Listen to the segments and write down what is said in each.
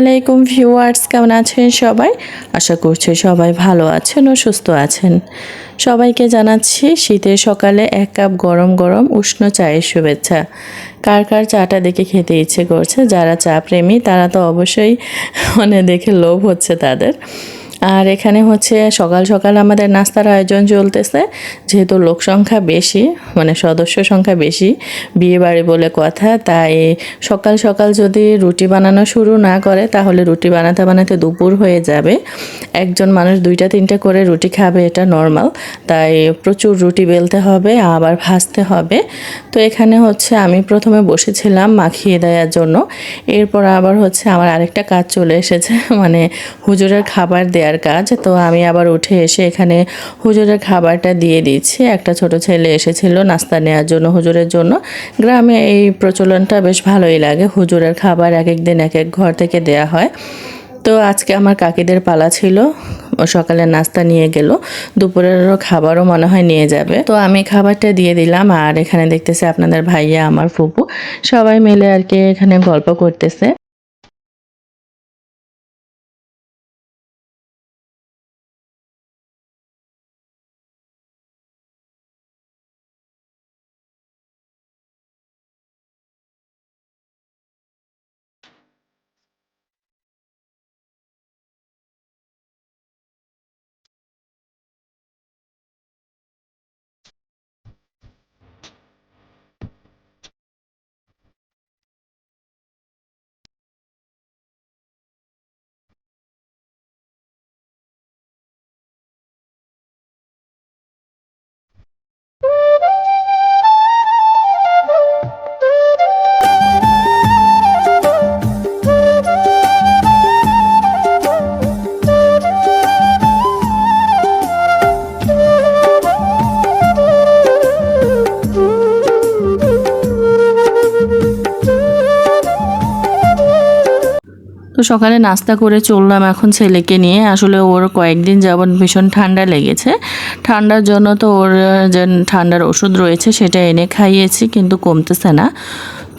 আলাইকুম ভিউয়ার্স, কেমন আছেন সবাই? আশা করছি সবাই ভালো আছেন ও সুস্থ আছেন। সবাইকে জানাচ্ছি শীতের সকালে এক কাপ গরম গরম উষ্ণ চায়ের শুভেচ্ছা। কার কার চাটা দেখে খেতে ইচ্ছে করছে, যারা চা প্রেমী, তারা তো অবশ্যই মানে দেখে লোভ হচ্ছে তাদের। আর এখানে হচ্ছে সকাল সকাল আমাদের নাস্তার আয়োজন চলতেছে, যেহেতু লোক সংখ্যা বেশি মানে সদস্য সংখ্যা বেশি বিয়ে বাড়ি বলে কথা, তাই সকাল সকাল যদি রুটি বানানো শুরু না করে, তাহলে রুটি বানাতে বানাতে দুপুর হয়ে যাবে। একজন মানুষ দুইটা তিনটা করে রুটি খাবে, এটা নর্মাল, তাই প্রচুর রুটি বেলতে হবে, আবার ভাজতে হবে। তো এখানে হচ্ছে আমি প্রথমে বসেছিলাম মাখিয়ে দেওয়ার জন্য, এরপর আবার হচ্ছে আমার আরেকটা কাজ চলে এসেছে মানে হুজুরের খাবার দেওয়ার কাজ। তো আমি আবার উঠে এসে এখানে হুজুরের খাবারটা দিয়ে দিচ্ছি। একটা ছোট ছেলে এসেছিল নাস্তা নেওয়ার জন্য, হুজুরের জন্য। গ্রামে এই প্রচলনটা বেশ ভালোই লাগে। হুজুরের খাবার এক এক দিন, এক এক ঘর থেকে দেয়া হয়। তো আজকে আমার কাকিদের পালা ছিল। সকালে নাস্তা নিয়ে গেল। দুপুরেরও খাবারও মনে হয় নিয়ে যাবে। তো আমি খাবারটা দিয়ে দিলাম। আর এখানে দেখতেছে আপনাদের ভাইয়া, আমার ফুপু। সবাই মিলে আর কি এখানে গল্প করতেছে। তো সকালে নাস্তা করে চললাম এখন ছেলেকে নিয়ে। আসলে ওর কয়েকদিন যাবৎ ভীষণ ঠান্ডা লেগেছে। ঠান্ডার জন্য তো ওর যে ঠান্ডার ওষুধ রয়েছে সেটা এনে খাইয়েছি, কিন্তু কমতেছে না।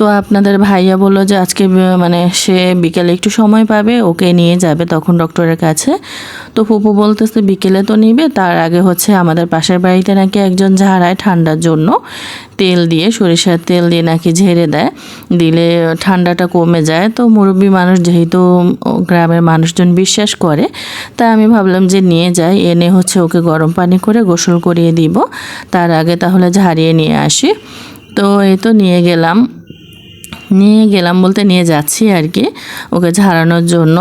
তো আপনাদের ভাইয়া বলল যে আজকে মানে সে বিকেলে একটু সময় পাবে, ওকে নিয়ে যাবে তখন ডক্টরের কাছে। তো ফুপু বলতেছে বিকেলে তো নিবে, তার আগে হচ্ছে আমাদের পাশের বাড়িতে নাকি একজন ঝাড়ায় ঠান্ডার জন্য তেল দিয়ে, সরিষার তেল দিয়ে নাকি ঝেড়ে দেয়। দিলে ঠান্ডাটা কমে যায়। তো মুরব্বী মানুষ যেহেতু গ্রামের মানুষজন বিশ্বাস করে, তাই আমি ভাবলাম যে নিয়ে যাই। এনে হচ্ছে ওকে গরম পানি করে গোসল করিয়ে দিব। তার আগে তাহলে ঝাড়িয়ে নিয়ে আসি। তো এই তো নিয়ে গেলাম। নিয়ে গেলাম বলতে নিয়ে যাচ্ছি আর কি ওকে ঝাড়ানোর জন্য।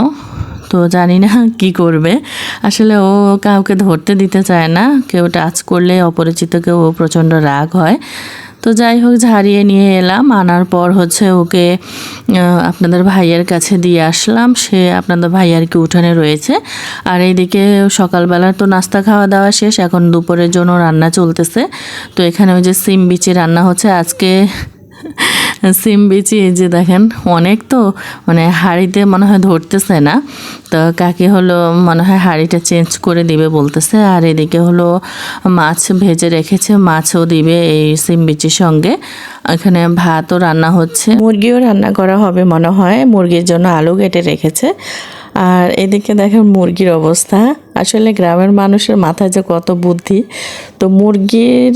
তো জানি না কি করবে। আসলে ও কাউকে ধরতে দিতে চায় না। কেউ টাচ করলে অপরিচিত কেউ ও প্রচণ্ড রাগ হয়। তো যাই হোক, ঝাড়িয়ে নিয়ে এলাম। আনার পর হচ্ছে ওকে আপনাদের ভাইয়ের কাছে দিয়ে আসলাম। সে আপনাদের ভাইয়ার কি উঠানে রয়েছে। আর এইদিকে সকালবেলা তো নাস্তা খাওয়া দাওয়া শেষ। এখন দুপুরের জন্য রান্না চলতেছে। তো এখানে ওই যে সিম বিচি রান্না হচ্ছে। আজকে সিম বিচি, এই যে দেখেন অনেক তো মানে হাঁড়িতে মনে হয় ধরতেছে না। তো কাকি হলো মনে হয় হাঁড়িটা চেঞ্জ করে দিবে বলতেছে, আর এদিকে হলো মাছ ভেজে রেখেছে, মাছও দিবে এই সিম বিচির সঙ্গে। এখানে ভাতও রান্না হচ্ছে। মুরগিও রান্না করা হবে মনে হয়, মুরগির জন্য আলু কেটে রেখেছে। আর এদিকে দেখেন মুরগির অবস্থা। আসলে গ্রামের মানুষের মাথায় যে কত বুদ্ধি, তো মুরগির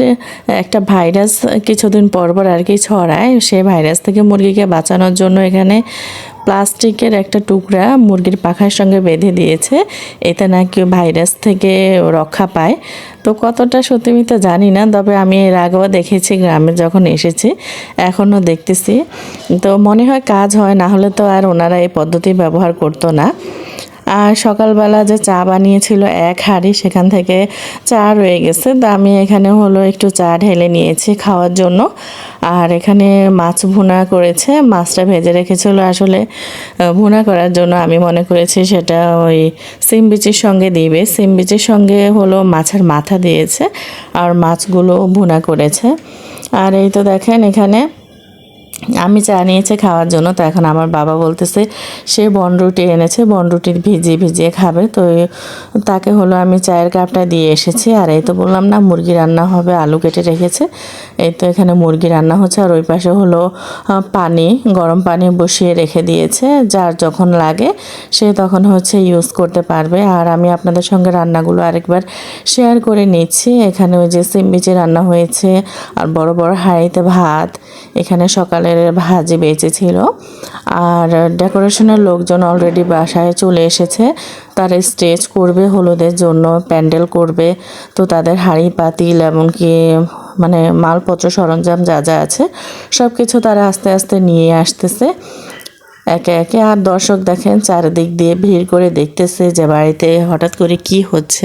একটা ভাইরাস কিছুদিন পর পর আর কি ছড়ায়। সেই ভাইরাস থেকে মুরগিকে বাঁচানোর জন্য এখানে প্লাস্টিকের একটা টুকরা মুরগির পাখার সঙ্গে বেঁধে দিয়েছে। এতে নাকি ভাইরাস থেকে রক্ষা পায়। তো কতটা সত্যি তো জানি না, তবে আমি এর আগেও দেখেছি, গ্রামে যখন এসেছি, এখনও দেখতেছি। তো মনে হয় কাজ হয়, না হলে তো আর ওনারা এই পদ্ধতি ব্যবহার করতো না। আর সকালবেলা যে চা বানিয়েছিল এক হাঁড়ি, সেখান থেকে চা রয়ে গেছে। তো আমি এখানে হলো একটু চা ঢেলে নিয়েছি খাওয়ার জন্য। আর এখানে মাছ ভুনা করেছে, মাছটা ভেজে রেখেছিল আসলে। ভুনা করার জন্য আমি মনে করেছি সেটা ওই সিম বিচির সঙ্গে দিবে। সিম বিচির সঙ্গে হলো মাছের মাথা দিয়েছে আর মাছগুলো ভুনা করেছে। আর এই তো দেখেন এখানে আমি চা নিয়েছে খাওয়ার জন্য, তো এখন আমার বাবা বলতেছে, সে বনরুটি এনেছে বনরুটি ভিজিয়ে ভিজিয়ে খাবে। তো তাকে হলো আমি চায়ের কাপটা দিয়ে এসেছি, আর এই তো বললাম, না, মুরগি রান্না হবে, আলু কেটে রেখেছে। এই তো এখানে মুরগি রান্না হচ্ছে, আর ওই পাশে হলো পানি, গরম পানি বসিয়ে রেখে দিয়েছে, যার যখন লাগে, সে তখন হচ্ছে ইউজ করতে পারবে। আর আমি আপনাদের সঙ্গে রান্নাগুলো আরেকবার শেয়ার করে নিচ্ছি। এখানে ওই যে সিম বিচে রান্না হয়েছে, আর বড় বড় হাঁড়িতে ভাত, এখানে সকালের ভাজি বেঁচেছিল। আর ডেকোরেশনের লোকজন অলরেডি বাসায় চলে এসেছে। তারা স্টেজ করবে, হলুদের জন্য প্যান্ডেল করবে। তো তাদের হাঁড়ি, পাতিল এমনকি মানে মালপত্র, সরঞ্জাম যা যা আছে সব কিছু তারা আস্তে আস্তে নিয়ে আসতেছে। একে একে আর দর্শক দেখেন, চারিদিক দিয়ে ভিড় করে দেখতেছে যে বাড়িতে হঠাৎ করে কি হচ্ছে।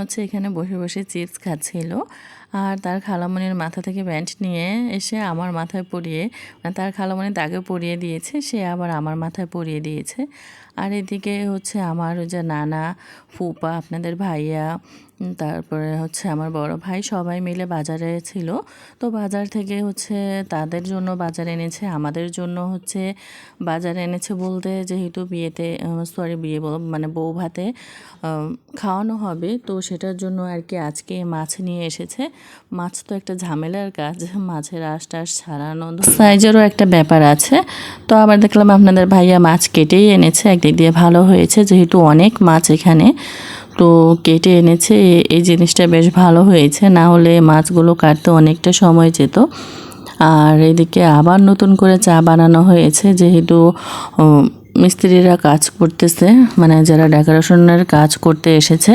হচ্ছে এখানে বসে বসে চিপস খাচ্ছিল। আর তার খালামণির মাথা থেকে ব্যান্ড নিয়ে এসে আমার মাথায় পরিয়ে মানে তার খালামণি তাকে পরিয়ে দিয়েছে, সে আবার আমার মাথায় পরিয়ে দিয়েছে। আর এদিকে হচ্ছে আমার ওই যে নানা, ফুপা, আপনাদের ভাইয়া তারপরে হচ্ছে আমার বড় ভাই, সবাই মিলে বাজারে ছিল। তো বাজার থেকে হচ্ছে তাদের জন্য বাজার এনেছে, আমাদের জন্য হচ্ছে বাজার এনেছে বলতে যেহেতু বিয়েতে সরি বিয়ে বল মানে বউ ভাতে খাওয়ানো হবে। তো সেটার জন্য আর কি আজকে মাছ নিয়ে এসেছে। মাছ তো একটা ঝামেলার কাজ, মাছের আশ টাশ ছাড়ানো সাইজেরও একটা ব্যাপার আছে। তো আবার দেখলাম আপনাদের ভাইয়া মাছ কেটেই এনেছে, একদিক দিয়ে ভালো হয়েছে, যেহেতু অনেক মাছ এখানে। তো কেটে এনেছে এই জিনিসটা বেশ ভালো হয়েছে, না হলে মাছগুলো কাটতে অনেকটা সময় যেত। আর এদিকে আবার নতুন করে চা বানানো হয়েছে, যেহেতু মিস্ত্রিরা কাজ করতেছে মানে যারা ডেকোরেশনের কাজ করতে এসেছে,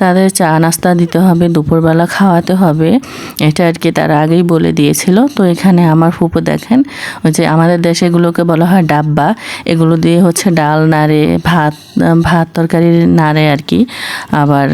তাদের চা নাস্তা দিতে হবে, দুপুরবেলা খাওয়াতে হবে। এটা আর কি তারা আগেই বলে দিয়েছিল। তো এখানে আমার ফুপু দেখেন, ওই যে আমাদের দেশে এগুলোকে বলা হয় ডাব্বা। এগুলো দিয়ে হচ্ছে ডাল, নাড়ে, ভাত ভাত তরকারি নাড়ে আর কি। আবার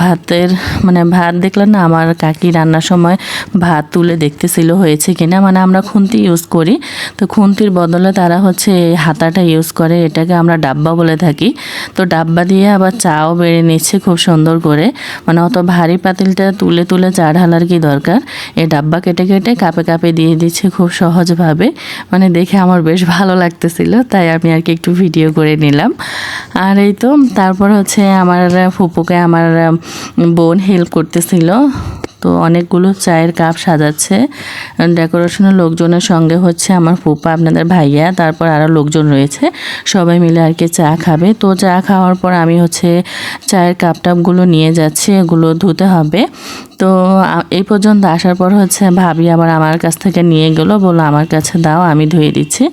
ভাতের মানে ভাত দেখলাম না, আমার কাকি রান্নার সময় ভাত তুলে দেখতেছিল হয়েছে কিনা মানে আমরা খুন্তি ইউজ করি। তো খুন্তির বদলে তারা হচ্ছে এই হাতাটা ইউজ করে, এটাকে আমরা ডাব্বা বলে থাকি। তো ডাব্বা দিয়ে আবার চাও বেড়ে নিচ্ছে খুব সুন্দর করে। মানে অত ভারী পাতিলটা তুলে তুলে চা ঢালার কি দরকার? এই ডাব্বা কেটে কেটে কাপে কাপে দিয়ে দিচ্ছে খুব সহজভাবে। মানে দেখে আমার বেশ ভালো লাগতেছিল, তাই আমি আর কি একটু ভিডিও করে নিলাম। আর এই তো, তারপর হচ্ছে আমার ফুপুকে, আমার বোন হেল্প করতেছিল। তো অনেকগুলো চায়ের কাপ সাজাচ্ছে। ডেকোরেশনের লোকজনের সঙ্গে হচ্ছে আমার ফুপা, আপনাদের ভাইয়া, তারপর আরও লোকজন রয়েছে। সবাই মিলে আর কি চা খাবে। তো চা খাওয়ার পর আমি হচ্ছে চায়ের কাপ টাপগুলো নিয়ে যাচ্ছি, এগুলো ধুতে হবে। তো এই পর্যন্ত আসার পর হচ্ছে ভাবি আবার আমার কাছ থেকে নিয়ে গেলো বলো আমার কাছে দাও, আমি ধুয়ে দিচ্ছি।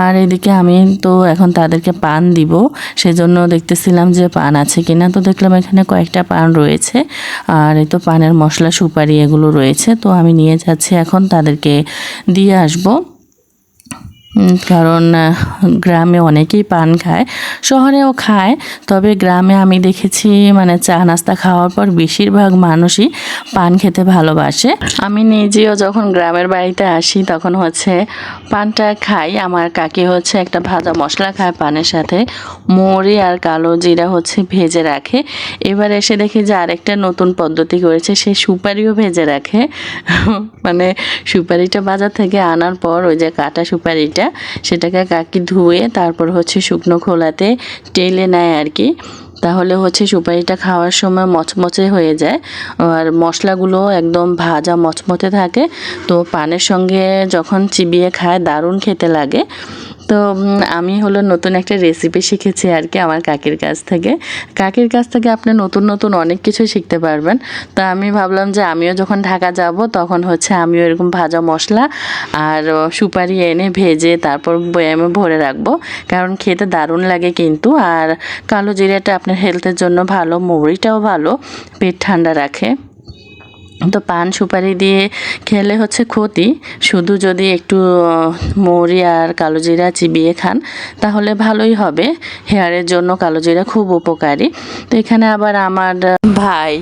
আর এদিকে আমি তো এখন তাদেরকে পান দিব। সেজন্য দেখতেছিলাম যে পান আছে কিনা। তো দেখলাম এখানে কয়েকটা পান রয়েছে। আর এই তো পানের মশলা, সুপারি এগুলো রয়েছে। তো আমি নিয়ে যাচ্ছি, এখন তাদেরকে দিয়ে আসব। কারণ গ্রামে অনেকেই পান খায়, শহরেও খায়। তবে গ্রামে আমি দেখেছি মানে চা নাস্তা খাওয়ার পর বেশিরভাগ মানুষই পান খেতে ভালোবাসে। আমি নিজেও যখন গ্রামের বাড়িতে আসি, তখন হচ্ছে পানটা খাই। আমার কাকি হচ্ছে একটা ভাজা মশলা খায় পানের সাথে। মৌরি আর কালো জিরা হচ্ছে ভেজে রাখে। এবার এসে দেখি যে আরেকটা নতুন পদ্ধতি করেছে। সে সুপারিও ভেজে রাখে। মানে সুপারিটা বাজার থেকে আনার পর ওই যে কাটা সুপারিটা সেটাকে কাকি ধুয়ে তারপর হচ্ছে শুকনো খোলাতে টেলে নেয় আর কি। তাহলে হচ্ছে সুপারিটা খাওয়ার সময় মচমচে হয়ে যায়। আর মশলাগুলো একদম ভাজা মচমচে থাকে। তো পানের সঙ্গে যখন চিবিয়ে খায়, দারুণ খেতে লাগে। তো আমি হলো নতুন একটা রেসিপি শিখেছি আর কি আমার কাকির কাছ থেকে। কাকির কাছ থেকে আপনি নতুন নতুন অনেক কিছু শিখতে পারবেন। তো আমি ভাবলাম যে আমিও যখন ঢাকা যাব, তখন হচ্ছে আমিও এরকম ভাজা মশলা আর সুপারি এনে ভেজে তারপর বয়ামে ভরে রাখব। কারণ খেতে দারুণ লাগে কিন্তু। আর কালো জিরাটা আপনার হেলথের জন্য ভালো মৌরিটাও ভালো, পেট ঠান্ডা রাখে। তো পান সুপারি দিয়ে খেলে হচ্ছে ক্ষতি। শুধু যদি একটু মৌরি আর কালো জিরা চিবিয়ে খান, তাহলে ভালোই হবে। হেয়ারের জন্য কালো জিরা খুব উপকারী। তো এখানে আবার আমার ভাই,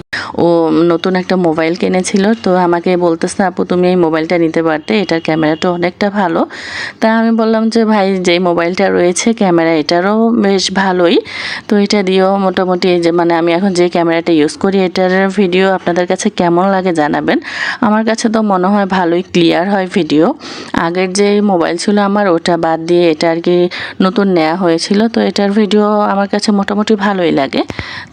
ও নতুন একটা মোবাইল কিনেছিল। তো আমাকে বলতেছে, আপু, তুমি এই মোবাইলটা নিতে পারতে? এটার ক্যামেরাটা অনেকটা ভালো। তা আমি বললাম যে, ভাই, যেই মোবাইলটা রয়েছে, ক্যামেরা এটারও বেশ ভালোই। তো এটা দিয়েও মোটামুটি যে মানে আমি এখন যে ক্যামেরাটা ইউজ করি, এটার ভিডিও আপনাদের কাছে কেমন লাগে জানাবেন। আমার কাছে তো মনে হয় ভালোই ক্লিয়ার হয় ভিডিও আগের যে মোবাইল ছিল আমার, ওটা বাদ দিয়ে এটা আর কি নতুন নেওয়া হয়েছিল। তো এটার ভিডিও আমার কাছে মোটামুটি ভালোই লাগে।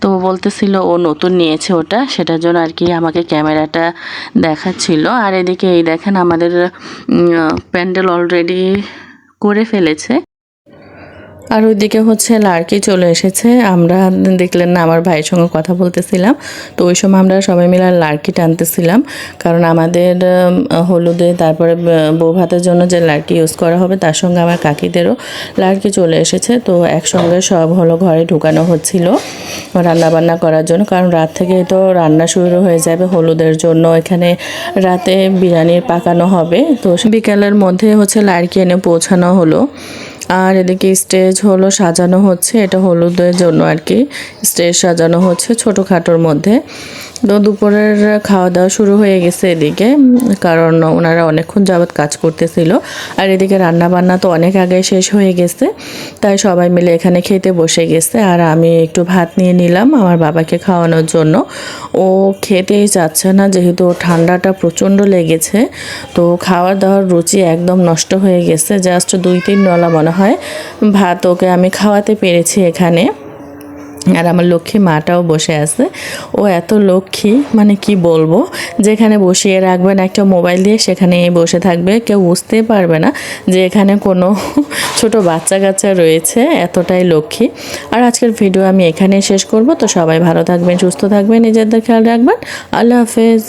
তো বলতেছিল ও নতুন নিয়েছে ওটা, সেটার জন্য আর কি আমাকে ক্যামেরাটা দেখাচ্ছিল। আর এদিকে এই দেখেন আমাদের প্যান্ডেল অলরেডি করে ফেলেছে। আর ওইদিকে হচ্ছে লাড়কি চলে এসেছে। আমরা দেখলেন না, আমার ভাইয়ের সঙ্গে কথা বলতেছিলাম। তো ওই সময় আমরা সবাই মিলে লাড়কি টানতেছিলাম। কারণ আমাদের হলুদে, তারপরে বউ ভাতের জন্য যে লাড়কি ইউজ করা হবে, তার সঙ্গে আমার কাকিদেরও লাড়কি চলে এসেছে। তো একসঙ্গে সব হলো ঘরে ঢুকানো হচ্ছিল রান্না বান্না করার জন্য। কারণ রাত থেকে তো রান্না শুরু হয়ে যাবে হলুদের জন্য। এখানে রাতে বিরিয়ানির পাকানো হবে। তো বিকালের মধ্যে হচ্ছে লাড়কি এনে পৌঁছানো হলো। আর এদিকে স্টেজ হলো সাজানো হচ্ছে, এটা হলুদের জন্য আর কি। স্টেজ সাজানো হচ্ছে ছোটোখাটোর মধ্যে। তো দুপুরের খাওয়া দাওয়া শুরু হয়ে গেছে এদিকে, কারণ ওনারা অনেকক্ষণ যাবৎ কাজ করতেছিল। আর এদিকে রান্না বান্না তো অনেক আগে শেষ হয়ে গেছে, তাই সবাই মিলে এখানে খেতে বসে গেছে। আর আমি একটু ভাত নিয়ে নিলাম আমার বাবাকে খাওয়ানোর জন্য। ও খেতেই চাচ্ছে না, যেহেতু ঠান্ডাটা প্রচণ্ড লেগেছে। তো খাওয়ার দাওয়ার রুচি একদম নষ্ট হয়ে গেছে, জাস্ট দুই তিন নলা মনে হয়। ভাত ওকে আমি খাওয়াতে পেরেছি এখানে। আর আমার লক্ষ্মী মাটাও বসে আছে। ও এত লক্ষ্মী মানে কি বলব? যেখানে বসিয়ে রাখবেন একটা মোবাইল দিয়ে সেখানে বসে থাকবে। কেউ বুঝতে পারবে না যে এখানে কোনো ছোট বাচ্চা কাচ্চা রয়েছে, এতটাই লক্ষ্মী। আর আজকের ভিডিও আমি এখানে শেষ করব। তো সবাই ভালো থাকবেন, সুস্থ থাকবেন, নিজেদের খেয়াল রাখবেন। আল্লাহ হাফেজ।